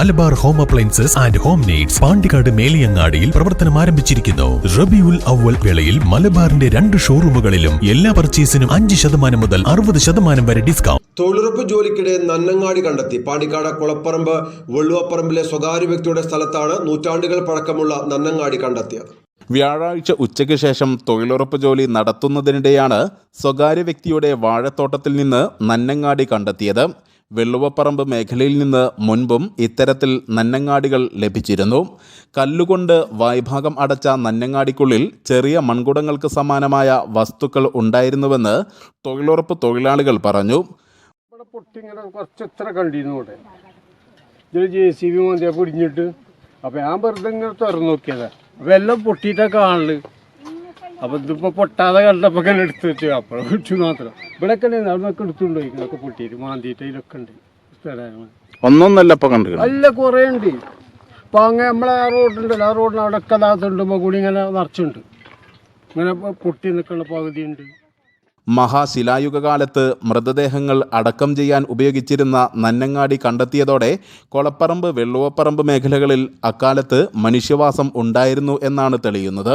Malabar home appliances and home needs Pandikkad മേലിയങ്ങാടിയിൽ പ്രവർത്തനം ആരംഭിച്ചിരിക്കുന്നു. റബിയുൽ അവൽ വേളയിൽ മലബാറിന്റെ രണ്ട് ഷോറൂമുകളിലും എല്ലാ പർച്ചേസിനും അഞ്ച് ശതമാനം മുതൽ അറുപത് ശതമാനം വരെ ഡിസ്കൗണ്ട്. തൊഴിലുറപ്പ് ജോലിക്കിടെ നന്നങ്ങാടി കണ്ടെത്തി. പാണ്ടിക്കാട് കുളപ്പറമ്പ് വെള്ളുവപ്പറമ്പിലെ സ്വകാര്യ വ്യക്തിയുടെ സ്ഥലത്താണ് നൂറ്റാണ്ടുകൾ പഴക്കമുള്ള നന്നങ്ങാടി കണ്ടെത്തിയത്. വ്യാഴാഴ്ച ഉച്ചയ്ക്ക് ശേഷം തൊഴിലുറപ്പ് ജോലി നടത്തുന്നതിനിടെയാണ് സ്വകാര്യ വ്യക്തിയുടെ വാഴത്തോട്ടത്തിൽ നിന്ന് നന്നങ്ങാടി കണ്ടെത്തിയത്. വെള്ളുവപ്പറമ്പ് മേഖലയിൽ നിന്ന് മുൻപും ഇത്തരത്തിൽ നന്നങ്ങാടികൾ ലഭിച്ചിരുന്നു. കല്ലുകൊണ്ട് വായ്ഭാഗം അടച്ച നന്നങ്ങാടിക്കുള്ളിൽ ചെറിയ മൺകുടങ്ങൾക്ക് സമാനമായ വസ്തുക്കൾ ഉണ്ടായിരുന്നുവെന്ന് തൊഴിലുറപ്പ് തൊഴിലാളികൾ പറഞ്ഞു. അപ്പൊ ഞാൻ വെറുതെ ഇങ്ങനെ തുറന്നു നോക്കിയതാ. വെള്ളം പൊട്ടിയിട്ടാ കാണൽ. അപ്പോൾ ഇതിപ്പോൾ പൊട്ടാതെ കണ്ടപ്പോൾ ഇങ്ങനെ എടുത്ത് വെച്ചു. അപ്പോൾ വിളിച്ചു മാത്രം. ഇവിടെ ഒക്കെ അവിടെ നിന്നൊക്കെ എടുത്തുകൊണ്ട് ഇതൊക്കെ പൊട്ടിയിട്ട്. മാന്തിയിട്ട് ഇതിലൊക്കെ ഉണ്ട്. ഒന്നൊന്നല്ല ഇപ്പൊ കണ്ടു അല്ല കുറേ ഉണ്ട്. അപ്പോൾ അങ്ങനെ നമ്മളെ ആ റോഡുണ്ടല്ലോ ആ റോഡിന് അവിടെ ഒക്കെ അതാത്തുണ്ടുമ്പോൾ കൂടി ഇങ്ങനെ നിറച്ചുണ്ട്. ഇങ്ങനെ പൊട്ടി നിൽക്കുന്ന പകുതിയുണ്ട് മഹാശിലായുഗ കാലത്ത് മൃതദേഹങ്ങൾ അടക്കം ചെയ്യാൻ ഉപയോഗിച്ചിരുന്ന നന്നങ്ങാടി കണ്ടെത്തിയതോടെ കൊളപ്പറമ്പ് വെള്ളുവപ്പറമ്പ് മേഖലകളിൽ അക്കാലത്ത് മനുഷ്യവാസം ഉണ്ടായിരുന്നു എന്നാണ് തെളിയുന്നത്.